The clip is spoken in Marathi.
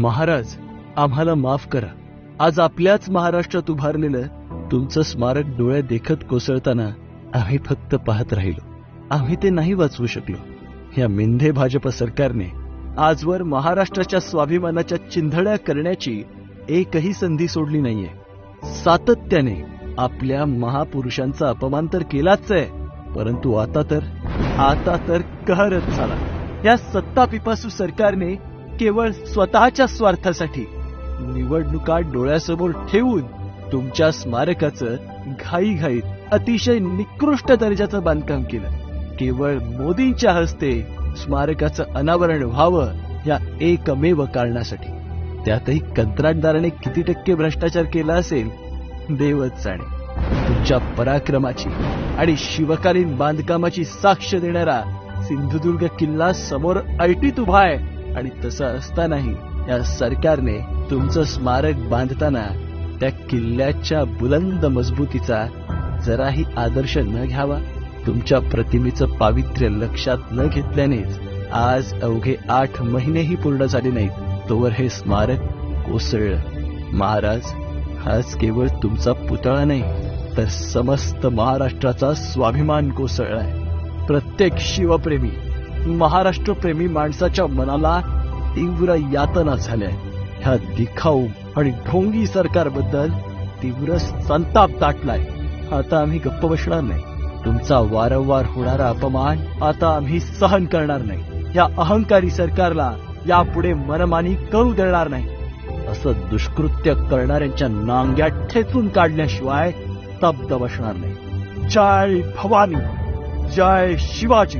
महाराज आम्हाला माफ करा. आज आपल्याच महाराष्ट्रात उभारलेलं तुमचं स्मारक डोळ्या देखत कोसळताना आम्ही फक्त पाहत राहिलो. आम्ही ते नाही वाचवू शकलो. या मिंधे भाजप सरकारने आजवर महाराष्ट्राच्या स्वाभिमानाच्या चिंधड्या करण्याची एकही संधी सोडली नाहीये. सातत्याने आपल्या महापुरुषांचा अपमान तर केलाच आहे परंतु आता तर आता तर कहरच झाला या सत्ता पिपासू सरकारने केवळ स्वतःच्या स्वार्थासाठी. निवडणुका डोळ्यासमोर ठेवून तुमच्या स्मारकाचं घाईघाईत अतिशय निकृष्ट दर्जाचं बांधकाम केलं. केवळ मोदींच्या हस्ते स्मारकाचं अनावरण व्हावं या एकमेव कारणासाठी. त्यातही कंत्राटदाराने किती टक्के भ्रष्टाचार केला असेल देवच जाणे. तुमच्या पराक्रमाची आणि शिवकालीन बांधकामाची साक्ष देणारा सिंधुदुर्ग किल्ला समोर ऐटीत उभा आहे. आणि तसं असतानाही या सरकारने तुमचं स्मारक बांधताना त्या किल्ल्याच्या बुलंद मजबूतीचा जराही आदर्श न घ्यावा तुमच्या प्रतिमेचं पावित्र्य लक्षात न घेतल्यानेच आज अवघे आठ महिनेही पूर्ण झाले नाहीत. तोवर हे स्मारक कोसळलं. महाराज हाच केवळ तुमचा पुतळा नाही तर समस्त महाराष्ट्राचा स्वाभिमान कोसळलाय. प्रत्येक शिवप्रेमी महाराष्ट्रप्रेमी माणसाच्या मनाला तीव्र यातना झाल्या. ह्या दिखाऊ आणि ढोंगी सरकारबद्दल तीव्र संताप दाटलाय. आता आम्ही गप्प बसणार नाही. तुमचा वारंवार होणारा अपमान आता आम्ही सहन करणार नाही. या अहंकारी सरकारला यापुढे मनमानी करू देणार नाही. असं दुष्कृत्य करणाऱ्यांच्या नांग्या ठेचून काढल्याशिवाय तब्द बसणार नाही. जय भवानी जय शिवाजी.